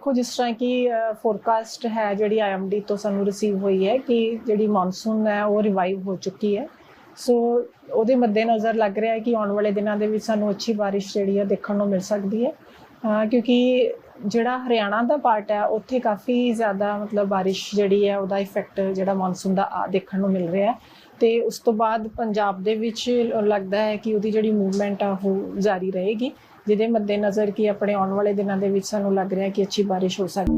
ਦੇਖੋ, ਜਿਸ ਤਰ੍ਹਾਂ ਕਿ ਫੋਰਕਾਸਟ ਹੈ ਜਿਹੜੀ ਆਈਐਮਡੀ ਤੋਂ ਸਾਨੂੰ ਰਿਸੀਵ ਹੋਈ ਹੈ ਕਿ ਜਿਹੜੀ ਮੌਨਸੂਨ ਹੈ ਉਹ ਰਿਵਾਈਵ ਹੋ ਚੁੱਕੀ ਹੈ। ਸੋ ਉਹਦੇ ਮੱਦੇਨਜ਼ਰ ਲੱਗ ਰਿਹਾ ਹੈ ਕਿ ਆਉਣ ਵਾਲੇ ਦਿਨਾਂ ਦੇ ਵਿੱਚ ਸਾਨੂੰ ਅੱਛੀ ਬਾਰਿਸ਼ ਜਿਹੜੀ ਹੈ ਦੇਖਣ ਨੂੰ ਮਿਲ ਸਕਦੀ ਹੈ। ਕਿਉਂਕਿ ਜਿਹੜਾ ਹਰਿਆਣਾ ਦਾ ਪਾਰਟ ਹੈ, ਉੱਥੇ ਕਾਫੀ ਜ਼ਿਆਦਾ ਮਤਲਬ ਬਾਰਿਸ਼ ਜਿਹੜੀ ਹੈ, ਉਹਦਾ ਇਫੈਕਟ ਜਿਹੜਾ ਮੌਨਸੂਨ ਦਾ ਆ ਦੇਖਣ ਨੂੰ ਮਿਲ ਰਿਹਾ ਹੈ। ਤੇ ਉਸ ਤੋਂ ਬਾਅਦ ਪੰਜਾਬ ਦੇ ਵਿੱਚ ਲੱਗਦਾ ਹੈ ਕਿ ਉਹਦੀ ਜਿਹੜੀ ਮੂਵਮੈਂਟ ਆ, ਉਹ ਜਾਰੀ ਰਹੇਗੀ। ਜਿਹਦੇ ਮੱਦੇਨਜ਼ਰ ਕਿ ਆਪਣੇ ਆਉਣ ਵਾਲੇ ਦਿਨਾਂ ਦੇ ਵਿੱਚ ਸਾਨੂੰ ਲੱਗ ਰਿਹਾ ਕਿ ਅੱਛੀ ਬਾਰਿਸ਼ ਹੋ ਸਕਦੀ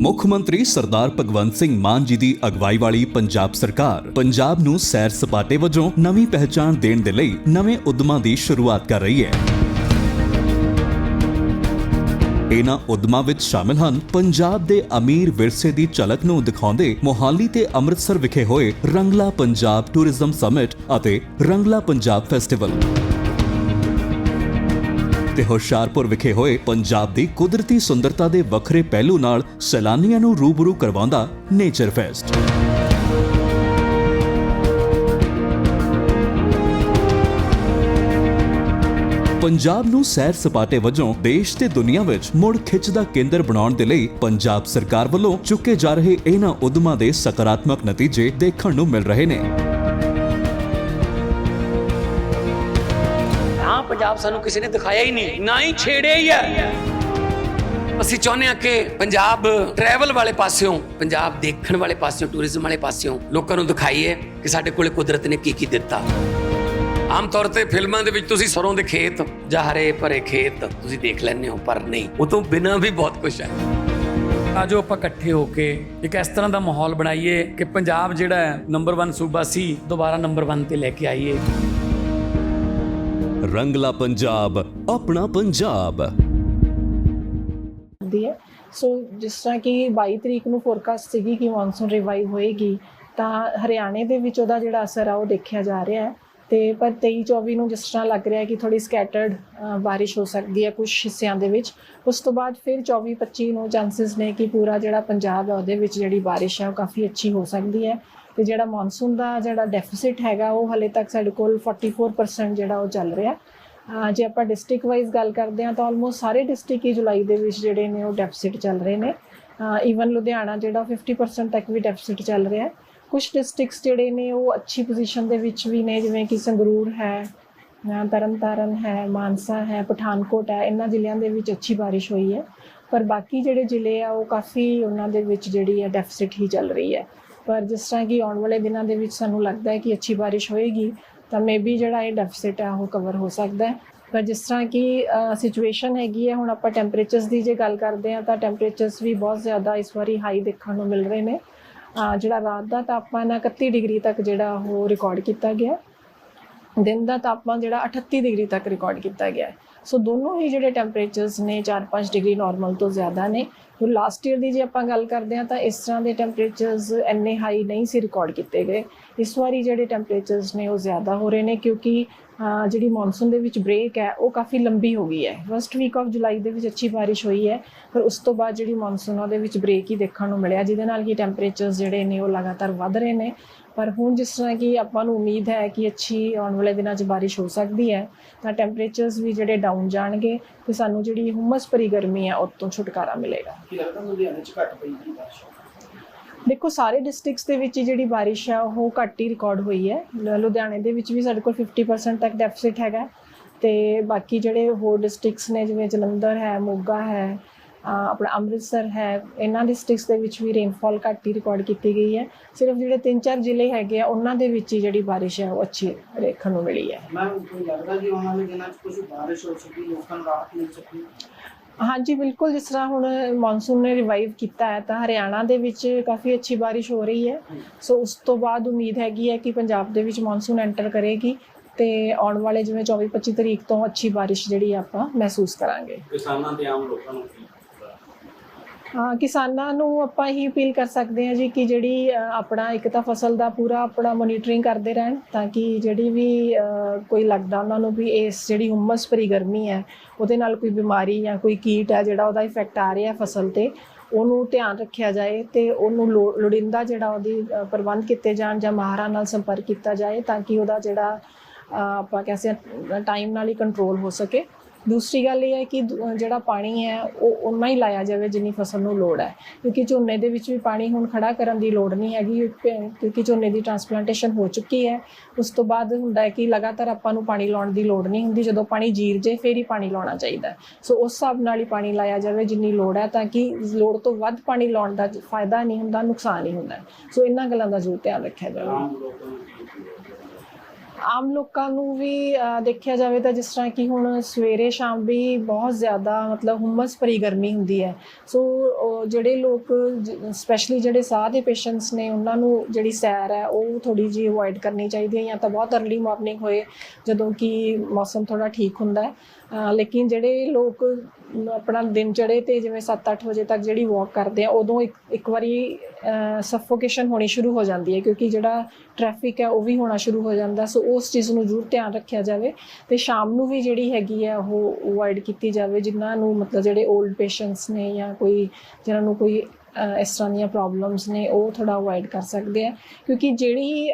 ਮੁੱਖ ਮੰਤਰੀ ਸਰਦਾਰ ਭਗਵੰਤ ਸਿੰਘ ਮਾਨ ਜੀ ਦੀ ਅਗਵਾਈ ਵਾਲੀ ਪੰਜਾਬ ਸਰਕਾਰ ਪੰਜਾਬ ਨੂੰ ਸੈਰ ਸਪਾਟੇ ਵਜੋਂ ਨਵੀਂ ਪਹਿਚਾਣ ਦੇਣ ਦੇ ਲਈ ਨਵੇਂ ਉਦਮਾਂ ਦੀ ਸ਼ੁਰੂਆਤ ਕਰ ਰਹੀ ਹੈ। ਇਹਨਾਂ ਉਦਮਾਂ ਵਿੱਚ ਸ਼ਾਮਿਲ ਹਨ ਪੰਜਾਬ ਦੇ ਅਮੀਰ ਵਿਰਸੇ ਦੀ ਝਲਕ ਨੂੰ ਦਿਖਾਉਂਦੇ ਮੋਹਾਲੀ ਤੇ ਅੰਮ੍ਰਿਤਸਰ ਵਿਖੇ ਹੋਏ ਰੰਗਲਾ ਪੰਜਾਬ ਟੂਰਿਜ਼ਮ ਸਮਿਟ ਅਤੇ ਰੰਗਲਾ ਪੰਜਾਬ ਫੈਸਟੀਵਲ। ਤੇ ਹੁਸ਼ਿਆਰਪੁਰ ਵਿਖੇ ਹੋਏ ਪੰਜਾਬ ਦੀ ਕੁਦਰਤੀ ਸੁੰਦਰਤਾ ਦੇ ਵੱਖਰੇ ਪਹਿਲੂ ਨਾਲ ਸੈਲਾਨੀਆਂ ਨੂੰ ਰੂਬਰੂ ਕਰਵਾਉਂਦਾ ਨੇਚਰ ਫੈਸਟ ਪੰਜਾਬ ਨੂੰ ਸੈਰ ਸਪਾਟੇ ਵਜੋਂ ਦੇਸ਼ ਤੇ ਦੁਨੀਆ ਵਿੱਚ ਮੁੜ ਖਿੱਚ ਦਾ ਕੇਂਦਰ ਬਣਾਉਣ ਦੇ ਲਈ ਪੰਜਾਬ ਸਰਕਾਰ ਵੱਲੋਂ ਚੁੱਕੇ ਜਾ ਰਹੇ ਇਹਨਾਂ ਉਦਮਾਂ ਦੇ ਸਕਾਰਾਤਮਕ ਨਤੀਜੇ ਦੇਖਣ ਨੂੰ ਮਿਲ ਰਹੇ ਨੇ। ਪੰਜਾਬ ਸਾਨੂੰ ਕਿਸੇ ਨੇ ਦਿਖਾਇਆ ਹੀ ਨਹੀਂ। ਨਾ ਹੀ ਛੇੜਿਆ ਹੀ ਹੈ ਅਸੀਂ ਚਾਹੁੰਦੇ ਹਾਂ ਕਿ ਪੰਜਾਬ ਟਰੈਵਲ ਵਾਲੇ ਪਾਸਿਓਂ, ਪੰਜਾਬ ਦੇਖਣ ਵਾਲੇ ਪਾਸਿਓਂ ਟੂਰਿਜ਼ਮ ਵਾਲੇ ਪਾਸਿਓਂ ਲੋਕਾਂ ਨੂੰ ਦਿਖਾਈਏ ਕਿ ਸਾਡੇ ਕੋਲੇ ਕੁਦਰਤ ਨੇ ਕੀ ਕੀ ਦਿੱਤਾ। ਆਮ ਤੌਰ ਤੇ ਫਿਲਮਾਂ ਦੇ ਵਿੱਚ ਤੁਸੀਂ ਸਰੋਂ ਦੇ ਖੇਤ, ਜਾਂ ਹਰੇ ਭਰੇ ਖੇਤ ਤੁਸੀਂ ਦੇਖ ਲੈਂਦੇ ਹੋ, ਪਰ ਨਹੀਂ। ਉਹ ਤੋਂ ਬਿਨਾਂ ਵੀ ਬਹੁਤ ਕੁਝ ਹੈ। ਆਜੋ ਆਪਾਂ ਇਕੱਠੇ ਹੋ ਕੇ ਇੱਕ ਇਸ ਤਰ੍ਹਾਂ ਦਾ ਮਾਹੌਲ ਬਣਾਈਏ ਕਿ ਪੰਜਾਬ ਜਿਹੜਾ ਹੈ ਨੰਬਰ 1 ਸੂਬਾ ਸੀ, ਦੁਬਾਰਾ ਨੰਬਰ 1 ਤੇ ਲੈ ਕੇ ਆਈਏ। ਰੰਗਲਾ ਪੰਜਾਬ, ਆਪਣਾ ਪੰਜਾਬ। ਹੁੰਦੀ ਹੈ। ਸੋ ਜਿਸ ਤਰ੍ਹਾਂ ਕਿ 22 ਤਰੀਕ ਨੂੰ ਫੋਰਕਾਸਟ ਸੀਗੀ ਕਿ ਮੌਨਸੂਨ ਰਿਵਾਈਵ ਹੋਏਗੀ, ਤਾਂ ਹਰਿਆਣੇ ਦੇ ਵਿੱਚ ਉਹਦਾ ਜਿਹੜਾ ਅਸਰ ਆ, ਉਹ ਦੇਖਿਆ ਜਾ ਰਿਹਾ ਹੈ। ਤੇ ਪਰ 23 24 ਨੂੰ ਜਿਸ ਤਰ੍ਹਾਂ ਲੱਗ ਰਿਹਾ ਕਿ ਥੋੜੀ ਸਕੈਟਰਡ ਬਾਰਿਸ਼ ਹੋ ਸਕਦੀ ਹੈ ਕੁਝ ਹਿੱਸਿਆਂ ਦੇ ਵਿੱਚ, ਉਸ ਤੋਂ ਬਾਅਦ ਫਿਰ 24 25 ਨੂੰ ਚਾਂਸਸ ਨੇ ਕਿ ਪੂਰਾ ਜਿਹੜਾ ਪੰਜਾਬ ਹੈ, ਉਹਦੇ ਵਿੱਚ ਜਿਹੜੀ ਬਾਰਿਸ਼ ਹੈ, ਉਹ ਕਾਫੀ ਅੱਛੀ ਹੋ ਸਕਦੀ ਹੈ। ਤੇ ਜਿਹੜਾ ਮੌਨਸੂਨ ਦਾ ਜਿਹੜਾ ਡੈਫਿਸਿਟ ਹੈਗਾ, ਉਹ ਹਲੇ ਤੱਕ ਸਾਡੇ ਕੋਲ 44% ਜਿਹੜਾ ਉਹ ਚੱਲ ਰਿਹਾ। ਜੇ ਆਪਾਂ ਡਿਸਟ੍ਰਿਕਟ ਵਾਈਜ਼ ਗੱਲ ਕਰਦੇ ਹਾਂ, ਤਾਂ ਆਲਮੋਸਟ ਸਾਰੇ ਡਿਸਟ੍ਰਿਕਟ ਹੀ ਜੁਲਾਈ ਦੇ ਵਿੱਚ ਜਿਹੜੇ ਨੇ ਉਹ ਡੈਫਿਸਿਟ ਚੱਲ ਰਹੇ ਨੇ। ਈਵਨ ਲੁਧਿਆਣਾ ਜਿਹੜਾ 50% ਤੱਕ ਵੀ ਡੈਫਿਸਿਟ ਚੱਲ ਰਿਹਾ। ਹੈ ਕੁਝ ਡਿਸਟ੍ਰਿਕਟਸ ਜਿਹੜੇ ਨੇ, ਉਹ ਅੱਛੀ ਪੋਜੀਸ਼ਨ ਦੇ ਵਿੱਚ ਵੀ ਨੇ, ਜਿਵੇਂ ਕਿ ਸੰਗਰੂਰ ਹੈ, ਅਹ ਤਰਨਤਾਰਨ ਹੈ, ਮਾਨਸਾ ਹੈ, ਪਠਾਨਕੋਟ ਹੈ, ਇਹਨਾਂ ਜ਼ਿਲ੍ਹਿਆਂ ਦੇ ਵਿੱਚ ਅੱਛੀ ਬਾਰਿਸ਼ ਹੋਈ ਹੈ। ਪਰ ਬਾਕੀ ਜਿਹੜੇ ਜ਼ਿਲ੍ਹੇ ਆ, ਉਹ ਕਾਫੀ ਉਹਨਾਂ ਦੇ ਵਿੱਚ ਜਿਹੜੀ ਹੈ ਡੈਫਿਸਿਟ ਹੀ ਚੱਲ ਰਹੀ ਹੈ। ਪਰ ਜਿਸ ਤਰ੍ਹਾਂ ਕਿ ਆਉਣ ਵਾਲੇ ਦਿਨਾਂ ਦੇ ਵਿੱਚ ਸਾਨੂੰ ਲੱਗਦਾ ਹੈ ਕਿ ਅੱਛੀ ਬਾਰਿਸ਼ ਹੋਏਗੀ, ਤਾਂ ਮੇਬੀ ਜਿਹੜਾ ਇਹ ਡੈਫਿਸਿਟ ਹੈ ਉਹ ਕਵਰ ਹੋ ਸਕਦਾ ਹੈ। ਪਰ ਜਿਸ ਤਰ੍ਹਾਂ ਕਿ ਸਿਚੁਏਸ਼ਨ ਹੈਗੀ ਹੈ, ਹੁਣ ਆਪਾਂ ਟੈਂਪਰੇਚਰਸ ਦੀ ਜੇ ਗੱਲ ਕਰਦੇ ਹਾਂ, ਤਾਂ ਟੈਂਪਰੇਚਰਸ ਵੀ ਬਹੁਤ ਜ਼ਿਆਦਾ ਇਸ ਵਾਰੀ ਹਾਈ ਦੇਖਣ ਨੂੰ ਮਿਲ ਰਹੇ ਨੇ। ਜਿਹੜਾ ਰਾਤ ਦਾ ਤਾਪਮਾਨ ਹੈ 31 ਡਿਗਰੀ ਤੱਕ ਜਿਹੜਾ ਉਹ ਰਿਕਾਰਡ ਕੀਤਾ ਗਿਆ। ਦਿਨ ਦਾ ਤਾਪਮਾਨ ਜਿਹੜਾ 38 ਡਿਗਰੀ ਤੱਕ ਰਿਕਾਰਡ ਕੀਤਾ ਗਿਆ ਹੈ। ਸੋ ਦੋਨੋਂ ਹੀ ਜਿਹੜੇ ਟੈਂਪਰੇਚਰਸ ਨੇ 4-5 ਡਿਗਰੀ ਨਾਰਮਲ ਤੋਂ ਜ਼ਿਆਦਾ ਨੇ। ਹੁਣ ਲਾਸਟ ਈਅਰ ਦੀ ਜੇ ਆਪਾਂ ਗੱਲ ਕਰਦੇ ਹਾਂ ਤਾਂ ਇਸ ਤਰ੍ਹਾਂ ਦੇ ਟੈਂਪਰੇਚਰਸ ਇੰਨੇ ਹਾਈ ਨਹੀਂ ਸੀ ਰਿਕਾਰਡ ਕੀਤੇ ਗਏ। ਇਸ ਵਾਰੀ ਜਿਹੜੇ ਟੈਂਪਰੇਚਰਸ ਨੇ ਉਹ ਜ਼ਿਆਦਾ ਹੋ ਰਹੇ ਨੇ ਕਿਉਂਕਿ ਜਿਹੜੀ ਮੌਨਸੂਨ ਦੇ ਵਿੱਚ ਬ੍ਰੇਕ ਹੈ, ਉਹ ਕਾਫੀ ਲੰਬੀ ਹੋ ਗਈ ਹੈ। ਫਸਟ ਵੀਕ ਆਫ ਜੁਲਾਈ ਦੇ ਵਿੱਚ ਅੱਛੀ ਬਾਰਿਸ਼ ਹੋਈ ਹੈ, ਪਰ ਉਸ ਤੋਂ ਬਾਅਦ ਜਿਹੜੀ ਮੌਨਸੂਨ ਉਹਦੇ ਵਿੱਚ ਬ੍ਰੇਕ ਹੀ ਦੇਖਣ ਨੂੰ ਮਿਲਿਆ, ਜਿਹਦੇ ਨਾਲ ਕਿ ਟੈਂਪਰੇਚਰਸ ਜਿਹੜੇ ਨੇ, ਉਹ ਲਗਾਤਾਰ ਵੱਧ ਰਹੇ ਨੇ। ਪਰ ਹੁਣ ਜਿਸ ਤਰ੍ਹਾਂ ਕਿ ਆਪਾਂ ਨੂੰ ਉਮੀਦ ਹੈ ਕਿ ਅੱਛੀ ਆਉਣ ਵਾਲੇ ਦਿਨਾਂ 'ਚ ਬਾਰਿਸ਼ ਹੋ ਸਕਦੀ ਹੈ, ਤਾਂ ਟੈਂਪਰੇਚਰਸ ਵੀ ਜਿਹੜੇ ਡਾਊਨ ਜਾਣਗੇ ਤੇ ਸਾਨੂੰ ਜਿਹੜੀ ਹੁਮਸ ਭਰੀ ਗਰਮੀ ਹੈ, ਉਹ ਤੋਂ ਛੁਟਕਾਰਾ ਮਿਲੇਗਾ। ਕੀ ਲੱਗਦਾ ਲੁਧਿਆਣੇ ਚ ਘੱਟ ਪਈ ਜੀ ਬਾਰਿਸ਼? ਦੇਖੋ, ਸਾਰੇ ਡਿਸਟ੍ਰਿਕਟਸ ਦੇ ਵਿੱਚ ਹੀ ਜਿਹੜੀ ਬਾਰਿਸ਼ ਆ, ਉਹ ਘੱਟ ਹੀ ਰਿਕਾਰਡ ਹੋਈ ਹੈ। ਲੁਧਿਆਣੇ ਦੇ ਵਿੱਚ ਵੀ ਸਾਡੇ ਕੋਲ 50% ਤੱਕ ਡੈਫਿਸਿਟ ਹੈਗਾ। ਤੇ ਬਾਕੀ ਜਿਹੜੇ ਹੋਰ ਡਿਸਟ੍ਰਿਕਟਸ ਨੇ, ਜਿਵੇਂ ਜਲੰਧਰ ਹੈ, ਮੋਗਾ ਹੈ ਆਪਣਾ ਅੰਮ੍ਰਿਤਸਰ ਹੈ, ਇਹਨਾਂ ਡਿਸਟ੍ਰਿਕਟਸ ਦੇ ਵਿੱਚ ਵੀ ਰੇਨਫਾਲ ਘੱਟ ਹੀ ਰਿਕਾਰਡ ਕੀਤੀ ਗਈ ਹੈ। ਸਿਰਫ ਜਿਹੜੇ 3-4 ਜ਼ਿਲ੍ਹੇ ਹੈਗੇ ਆ, ਉਹਨਾਂ ਦੇ ਵਿੱਚ ਹੀ ਜਿਹੜੀ ਬਾਰਿਸ਼ ਹੈ, ਉਹ ਅੱਛੀ ਦੇਖਣ ਨੂੰ ਮਿਲੀ ਹੈ। ਮੈਂ ਲੱਗਦਾ ਕਿ ਆਉਣ ਵਾਲੇ ਦਿਨਾਂ ਚ ਕੁਝ ਬਾਰਿਸ਼ ਹੋ ਸਕੀ, ਲੋਕਾਂ ਨੂੰ ਰਾਹਤ ਮਿਲ ਸਕੀ? ਹਾਂਜੀ, ਬਿਲਕੁਲ, ਜਿਸ ਤਰ੍ਹਾਂ ਹੁਣ ਮੌਨਸੂਨ ਨੇ ਰਿਵਾਈਵ ਕੀਤਾ ਹੈ, ਤਾਂ ਹਰਿਆਣਾ ਦੇ ਵਿੱਚ ਕਾਫੀ ਅੱਛੀ ਬਾਰਿਸ਼ ਹੋ ਰਹੀ ਹੈ। ਸੋ ਉਸ ਤੋਂ ਬਾਅਦ ਉਮੀਦ ਹੈਗੀ ਹੈ ਕਿ ਪੰਜਾਬ ਦੇ ਵਿੱਚ ਮੌਨਸੂਨ ਐਂਟਰ ਕਰੇਗੀ ਤੇ ਆਉਣ ਵਾਲੇ ਜਿਵੇਂ 24 25 ਤਰੀਕ ਤੋਂ ਅੱਛੀ ਬਾਰਿਸ਼ ਜਿਹੜੀ ਆਪਾਂ ਮਹਿਸੂਸ ਕਰਾਂਗੇ। ਕਿਸਾਨਾਂ ਤੇ ਆਮ ਲੋਕਾਂ ਨੂੰ ਕਿਸਾਨਾਂ ਨੂੰ ਆਪਾਂ ਇਹੀ ਅਪੀਲ ਕਰ ਸਕਦੇ ਹਾਂ ਜੀ ਕਿ ਜਿਹੜੀ ਆਪਣਾ ਇੱਕ ਤਾਂ ਫਸਲ ਦਾ ਪੂਰਾ ਆਪਣਾ ਮੋਨੀਟਰਿੰਗ ਕਰਦੇ ਰਹਿਣ ਤਾਂ ਕਿ ਜਿਹੜੀ ਵੀ ਕੋਈ ਲੱਗਦਾ ਉਹਨਾਂ ਨੂੰ ਵੀ ਇਸ ਜਿਹੜੀ ਹੁਮਸ ਭਰੀ ਗਰਮੀ ਹੈ ਉਹਦੇ ਨਾਲ ਕੋਈ ਬਿਮਾਰੀ ਜਾਂ ਕੋਈ ਕੀਟ ਹੈ ਜਿਹੜਾ ਉਹਦਾ ਇਫੈਕਟ ਆ ਰਿਹਾ ਫਸਲ ਤੇ ਉਹਨੂੰ ਧਿਆਨ ਰੱਖਿਆ ਜਾਏ ਤੇ ਉਹਨੂੰ ਲੋ- ਲੋੜੀਂਦਾ ਜਿਹੜਾ ਉਹਦੀ ਪ੍ਰਬੰਧ ਕੀਤੇ ਜਾਣ ਜਾਂ ਮਾਹਰਾਂ ਨਾਲ ਸੰਪਰਕ ਕੀਤਾ ਜਾਏ ਤਾਂ ਕਿ ਉਹਦਾ ਜਿਹੜਾ ਅ, ਆਪਾਂ ਕਹਿੰਦੇ ਟਾਈਮ ਨਾਲ ਹੀ ਕੰਟਰੋਲ ਹੋ ਸਕੇ। ਦੂਸਰੀ ਗੱਲ ਇਹ ਹੈ ਕਿ ਜਿਹੜਾ ਪਾਣੀ ਹੈ ਉਹ ਉਨਾ ਹੀ ਲਾਇਆ ਜਾਵੇ ਜਿੰਨੀ ਫਸਲ ਨੂੰ ਲੋੜ ਹੈ। ਕਿਉਂਕਿ ਝੋਨੇ ਦੇ ਵਿੱਚ ਵੀ ਪਾਣੀ ਹੁਣ ਖੜਾ ਕਰਨ ਦੀ ਲੋੜ ਨਹੀਂ ਹੈਗੀ ਕਿਉਂਕਿ ਝੋਨੇ ਦੀ ਟ੍ਰਾਂਸਪਲਾਂਟੇਸ਼ਨ ਹੋ ਚੁੱਕੀ ਹੈ। ਉਸ ਤੋਂ ਬਾਅਦ ਹੁੰਦਾ ਹੈ ਕਿ ਲਗਾਤਾਰ ਆਪਾਂ ਨੂੰ ਪਾਣੀ ਲਾਉਣ ਦੀ ਲੋੜ ਨਹੀਂ ਹੁੰਦੀ। ਜਦੋਂ ਪਾਣੀ ਜੀਰ ਜੇ ਫੇਰ ਹੀ ਪਾਣੀ ਲਾਉਣਾ ਚਾਹੀਦਾ। ਸੋ ਉਸ ਹਿਸਾਬ ਨਾਲ ਹੀ ਪਾਣੀ ਲਾਇਆ ਜਾਵੇ ਜਿੰਨੀ ਲੋੜ ਹੈ ਤਾਂ ਕਿ ਲੋੜ ਤੋਂ ਵੱਧ ਪਾਣੀ ਲਾਉਣ ਦਾ ਫਾਇਦਾ ਨਹੀਂ ਹੁੰਦਾ ਨੁਕਸਾਨ ਹੀ ਹੁੰਦਾ। ਸੋ ਇਹਨਾਂ ਗੱਲਾਂ ਦਾ ਜ਼ਰੂਰ ਧਿਆਨ ਰੱਖਿਆ ਜਾਵੇ। ਆਮ ਲੋਕਾਂ ਨੂੰ ਵੀ ਦੇਖਿਆ ਜਾਵੇ ਤਾਂ ਜਿਸ ਤਰ੍ਹਾਂ ਕਿ ਹੁਣ ਸਵੇਰੇ ਸ਼ਾਮ ਵੀ ਬਹੁਤ ਜ਼ਿਆਦਾ ਮਤਲਬ ਹੁਮਸ ਭਰੀ ਗਰਮੀ ਹੁੰਦੀ ਹੈ। ਸੋ ਜਿਹੜੇ ਲੋਕ ਸਪੈਸ਼ਲੀ ਜਿਹੜੇ ਸਾਹ ਦੇ ਪੇਸ਼ੈਂਟਸ ਨੇ, ਉਹਨਾਂ ਨੂੰ ਜਿਹੜੀ ਸੈਰ ਹੈ, ਉਹ ਥੋੜੀ ਜਿਹੀ ਅਵੋਇਡ ਕਰਨੀ ਚਾਹੀਦੀ ਹੈ ਜਾਂ ਤਾਂ ਬਹੁਤ अर्ਲੀ ਮਾਰਨਿੰਗ ਹੋਏ, ਜਦੋਂ ਕਿ ਮੌਸਮ ਥੋੜਾ ਠੀਕ ਹੁੰਦਾ ਹੈ। ਲੇਕਿਨ ਜਿਹੜੇ ਲੋਕ ਆਪਣਾ ਦਿਨ ਚੜੇ ਤੇ ਜਿਵੇਂ 7-8 ਵਜੇ ਤੱਕ ਜਿਹੜੀ ਵਾਕ ਕਰਦੇ ਆ, ਉਦੋਂ ਇੱਕ ਇੱਕ ਵਾਰੀ ਸਫੋਕੇਸ਼ਨ ਹੋਣੀ ਸ਼ੁਰੂ ਹੋ ਜਾਂਦੀ ਹੈ ਕਿਉਂਕਿ ਜਿਹੜਾ ਟ੍ਰੈਫਿਕ ਹੈ ਉਹ ਵੀ ਹੋਣਾ ਸ਼ੁਰੂ ਹੋ ਜਾਂਦਾ। ਸੋ ਉਸ ਚੀਜ਼ ਨੂੰ ਜ਼ਰੂਰ ਧਿਆਨ ਰੱਖਿਆ ਜਾਵੇ ਤੇ ਸ਼ਾਮ ਨੂੰ ਵੀ ਜਿਹੜੀ ਹੈਗੀ ਹੈ ਉਹ ਅਵੋਇਡ ਕੀਤੀ ਜਾਵੇ, ਜਿਨ੍ਹਾਂ ਨੂੰ ਮਤਲਬ ਜਿਹੜੇ 올ਡ ਪੇਸ਼ੈਂਟਸ ਨੇ ਜਾਂ ਕੋਈ, ਜਿਨ੍ਹਾਂ ਨੂੰ ਕੋਈ ਇਸ ਤਰ੍ਹਾਂ ਦੀਆਂ ਪ੍ਰੋਬਲਮਸ ਨੇ, ਉਹ ਥੋੜਾ ਅਵੋਇਡ ਕਰ ਸਕਦੇ ਆ। ਕਿਉਂਕਿ ਜਿਹੜੀ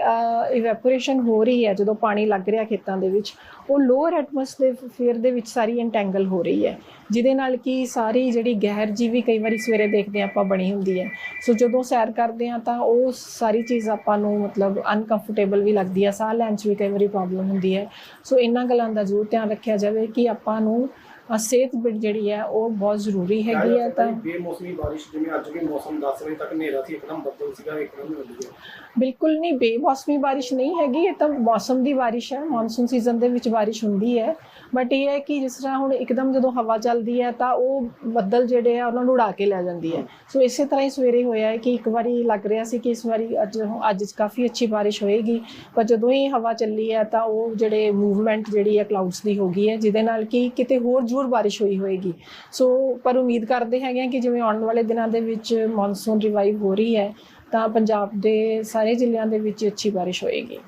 ਇਵੈਪੋਰੇਸ਼ਨ ਹੋ ਰਹੀ ਹੈ, ਜਦੋਂ ਪਾਣੀ ਲੱਗ ਰਿਹਾ ਖੇਤਾਂ ਦੇ ਵਿੱਚ, ਉਹ ਲੋਅਰ ਐਟਮੋਸਫੇਅਰ ਦੇ ਵਿੱਚ ਸਾਰੀ ਇੰਟੈਂਗਲ ਹੋ ਰਹੀ ਹੈ। ਜਿਹਦੇ ਨਾਲ ਕਿ ਸਾਰੀ ਜਿਹੜੀ ਗਹਿਰ ਜੀ ਵੀ ਕਈ ਵਾਰੀ ਸਵੇਰੇ ਦੇਖਦੇ ਹਾਂ, ਆਪਾਂ ਬਣੀ ਹੁੰਦੀ ਹੈ। ਸੋ ਜਦੋਂ ਸੈਰ ਕਰਦੇ ਹਾਂ, ਤਾਂ ਉਹ ਸਾਰੀ ਚੀਜ਼ ਆਪਾਂ ਨੂੰ ਮਤਲਬ ਅਨਕੰਫਰਟੇਬਲ ਵੀ ਲੱਗਦੀ ਹੈ। ਸਾਹ ਲੈਣ 'ਚ ਵੀ ਕਈ ਵਾਰੀ ਪ੍ਰੋਬਲਮ ਹੁੰਦੀ ਹੈ। ਸੋ ਇਹਨਾਂ ਗੱਲਾਂ ਦਾ ਜ਼ਰੂਰ ਧਿਆਨ ਰੱਖਿਆ ਜਾਵੇ ਕਿ ਆਪਾਂ ਨੂੰ ਸਿਹਤ ਬਿ- ਜਿਹੜੀ ਹੈ ਉਹ ਬਹੁਤ ਜ਼ਰੂਰੀ ਹੈਗੀ ਹੈ ਤਾਂ ਬੇਮੌਸਮੀ ਬਾਰਿਸ਼ ਜਿਵੇਂ ਅੱਜ ਵੀ ਮੌਸਮ 10 ਵਜੇ ਤੱਕ ਹਨੇਰਾ ਸੀ ਇੱਕਦਮ ਬੱਦਲ ਸੀਗਾ ਇੱਕਦਮ ਉੱਡ ਗਿਆ ਬਿਲਕੁਲ ਨਹੀਂ ਬੇਮੌਸਮੀ ਬਾਰਿਸ਼ ਨਹੀਂ ਹੈਗੀ ਇਹ ਤਾਂ ਮੌਸਮ ਦੀ ਬਾਰਿਸ਼ ਹੈ ਮੌਨਸੂਨ ਸੀਜ਼ਨ ਦੇ ਵਿੱਚ ਬਾਰਿਸ਼ ਹੁੰਦੀ ਹੈ। ਬਟ ਇਹ ਹੈ ਕਿ ਜਿਸ ਤਰ੍ਹਾਂ ਹੁਣ ਇੱਕਦਮ ਜਦੋਂ ਹਵਾ ਚੱਲਦੀ ਹੈ ਤਾਂ ਉਹ ਬੱਦਲ ਜਿਹੜੇ ਆ ਉਹਨਾਂ ਨੂੰ ਉਡਾ ਕੇ ਲੈ ਜਾਂਦੀ ਹੈ। ਸੋ ਇਸੇ ਤਰ੍ਹਾਂ ਹੀ ਸਵੇਰੇ ਹੋਇਆ ਹੈ ਕਿ ਇੱਕ ਵਾਰੀ ਲੱਗ ਰਿਹਾ ਸੀ ਕਿ ਇਸ ਵਾਰੀ ਅੱਜ ਅੱਜ ਕਾਫੀ ਅੱਛੀ ਬਾਰਿਸ਼ ਹੋਏਗੀ। ਪਰ ਜਦੋਂ ਹੀ ਹਵਾ ਚੱਲੀ ਹੈ ਤਾਂ ਉਹ ਜਿਹੜੇ ਮੂਵਮੈਂਟ ਜਿਹੜੀ ਹੈ ਕਲਾਉਡਸ ਦੀ ਹੋ ਗਈ ਹੈ ਜਿਹਦੇ ਨਾਲ ਕਿ ਕਿਤੇ ਹੋਰ ਜ਼ੋਰ ਬਾਰਿਸ਼ ਹੋਈ ਹੋਏਗੀ। ਸੋ, ਪਰ ਉਮੀਦ ਕਰਦੇ ਹੈਗੇ ਹਾਂ ਕਿ ਜਿਵੇਂ ਆਉਣ ਵਾਲੇ ਦਿਨਾਂ ਦੇ ਵਿੱਚ ਮੌਨਸੂਨ ਰਿਵਾਈਵ ਹੋ ਰਹੀ ਹੈ, ਤਾਂ ਪੰਜਾਬ ਦੇ ਸਾਰੇ ਜ਼ਿਲ੍ਹਿਆਂ ਦੇ ਵਿੱਚ ਅੱਛੀ ਬਾਰਿਸ਼ ਹੋਏਗੀ।